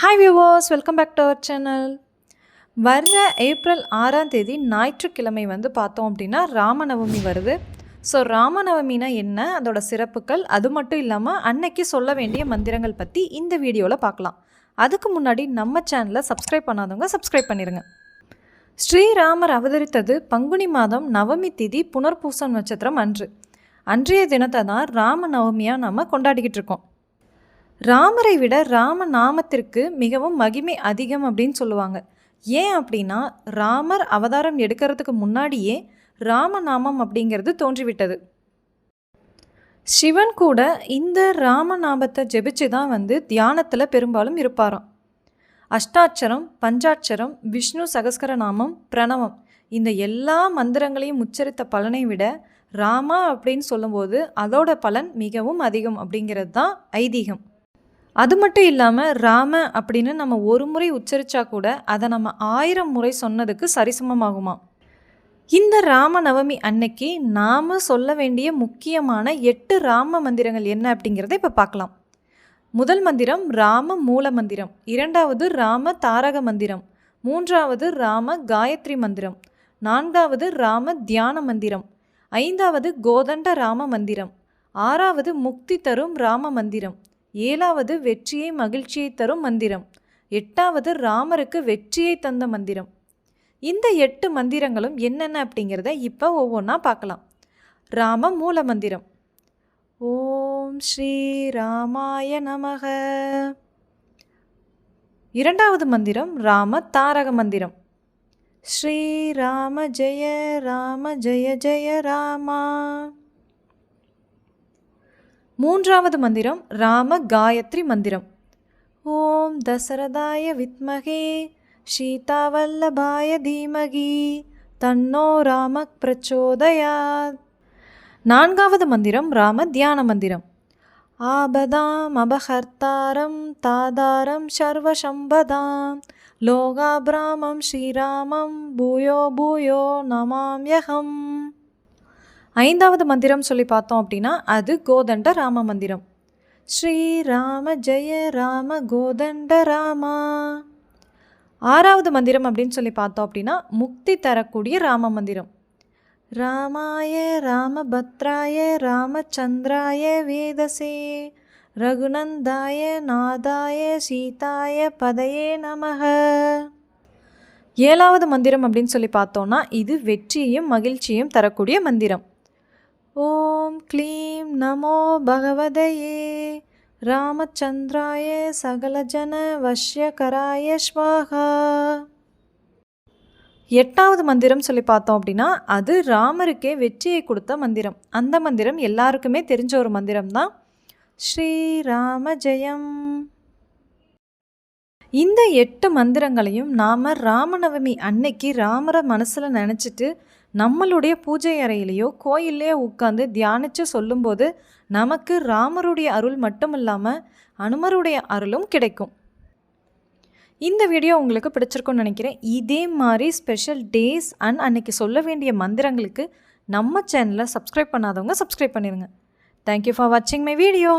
Hi viewers welcome back to our channel வர்ற April ஆறாம் தேதி ஞாயிற்றுக்கிழமை வந்து பார்த்தோம் அப்படின்னா ராமநவமி வருது. ஸோ ராமநவமினா என்ன? அதோட சிறப்புகள். அது மட்டும் இல்லாமல் அன்னைக்கு சொல்ல வேண்டிய மந்திரங்கள் பற்றி இந்த வீடியோவில் பார்க்கலாம். அதுக்கு முன்னாடி நம்ம சேனலை சப்ஸ்கிரைப் பண்ணாதவங்க சப்ஸ்கிரைப் பண்ணிடுங்க ஸ்ரீராமர் அவதரித்தது பங்குனி மாதம் நவமி திதி புனர்பூசம் நட்சத்திரம் அன்று. அன்றைய தினத்தை தான் ராம நவமியாக நம்ம கொண்டாடிக்கிட்டு இருக்கோம். ராமரை விட ராம நாமத்திற்கு மிகவும் மகிமை அதிகம் அப்படின்னு சொல்லுவாங்க. ஏன் அப்படின்னா ராமர் அவதாரம் எடுக்கிறதுக்கு முன்னாடியே ராமநாமம் அப்படிங்கிறது தோன்றிவிட்டது. சிவன் கூட இந்த ராமநாமத்தை ஜெபிச்சு தான் வந்து தியானத்தில் பெரும்பாலும் இருப்பாராம். அஷ்டாட்சரம் பஞ்சாட்சரம் விஷ்ணு சகஸ்கர நாமம் பிரணவம் இந்த எல்லா மந்திரங்களையும் உச்சரித்த பலனை விட ராமா அப்படின்னு சொல்லும்போது அதோட பலன் மிகவும் அதிகம் அப்படிங்கிறது தான் ஐதீகம். அது மட்டும் இல்லாமல் ராம அப்படின்னு நம்ம ஒரு முறை உச்சரித்தா கூட அதை நம்ம ஆயிரம் முறை சொன்னதுக்கு சரிசமமாகுமா? இந்த ராம நவமி அன்னைக்கு நாம் சொல்ல வேண்டிய முக்கியமான எட்டு ராம மந்திரங்கள் என்ன அப்படிங்கிறத இப்போ பார்க்கலாம். முதல் மந்திரம் ராம மூல மந்திரம் இரண்டாவது ராம தாரக மந்திரம் மூன்றாவது ராம காயத்ரி மந்திரம் நான்காவது ராம தியான மந்திரம் ஐந்தாவது கோதண்ட ராம மந்திரம் ஆறாவது முக்தி தரும் ராம மந்திரம் ஏழாவது வெற்றியை மகிழ்ச்சியை தரும் மந்திரம். எட்டாவது ராமருக்கு வெற்றியை தந்த மந்திரம். இந்த எட்டு மந்திரங்களும் என்னென்ன அப்படிங்கிறத இப்போ ஒவ்வொன்றா பார்க்கலாம். ராம மூல மந்திரம். ஓம் ஸ்ரீ ராமாய நமக. இரண்டாவது மந்திரம் ராம தாரக மந்திரம். ஸ்ரீ ராம ஜெய ராம ஜெய ஜெய ராமா. மூன்றாவது மந்திரம் ராம காயத்ரி மந்திரம். ஓம் தசரதாய வித்மகே சீதாவல்லபாய தீமகி தன்னோ ராம பிரச்சோதயாத். நான்காவது மந்திரம் ராம தியான மந்திரம். ஆபதாம் அபஹர்த்தாரம் தாதாரம் சர்வசம்பதாம். லோகாபிராமம் ஸ்ரீராமம் பூயோ பூயோ நமாம்யகம். ஐந்தாவது மந்திரம் சொல்லி பார்த்தோம் அப்படின்னா அது கோதண்ட ராம மந்திரம். ஸ்ரீராம ஜெய ராம கோதண்ட ராமா. ஆறாவது மந்திரம் அப்படின்னு சொல்லி பார்த்தோம் அப்படின்னா முக்தி தரக்கூடிய ராம மந்திரம். ராமாய ராமபத்ராய ராமச்சந்திராய வேதசே. ரகுநந்தாய நாதாய சீதாய பதையே நமக. ஏழாவது மந்திரம் அப்படின்னு சொல்லி பார்த்தோன்னா இது வெற்றியையும் மகிழ்ச்சியும் தரக்கூடிய மந்திரம். க்ளீம் நமோ பகவதையே ராமச்சந்திராய சகலஜன வஷ்யகராய ஸ்வாகா எட்டாவது மந்திரம் சொல்லி பார்த்தோம் அப்படின்னா அது ராமருக்கே வெற்றியை கொடுத்த மந்திரம். அந்த மந்திரம் எல்லாருக்குமே தெரிஞ்ச ஒரு மந்திரம் தான் ஸ்ரீராம ஜெயம். இந்த எட்டு மந்திரங்களையும் நாம் ராமநவமி அன்னைக்கு ராமரை மனசில் நினச்சிட்டு நம்மளுடைய பூஜை அறையிலையோ கோயில்லையோ உட்காந்து தியானித்து சொல்லும்போது நமக்கு ராமருடைய அருள் மட்டும் இல்லாமல் அனுமருடைய அருளும் கிடைக்கும். இந்த வீடியோ உங்களுக்கு பிடிச்சிருக்கும்னு நினைக்கிறேன். இதே மாதிரி ஸ்பெஷல் டேஸ் அண்ட் அன்னைக்கு சொல்ல வேண்டிய மந்திரங்களுக்கு நம்ம சேனலை சப்ஸ்கிரைப் பண்ணாதவங்க சப்ஸ்கிரைப் பண்ணிடுங்க தேங்க்யூ ஃபார் வாட்சிங் மை வீடியோ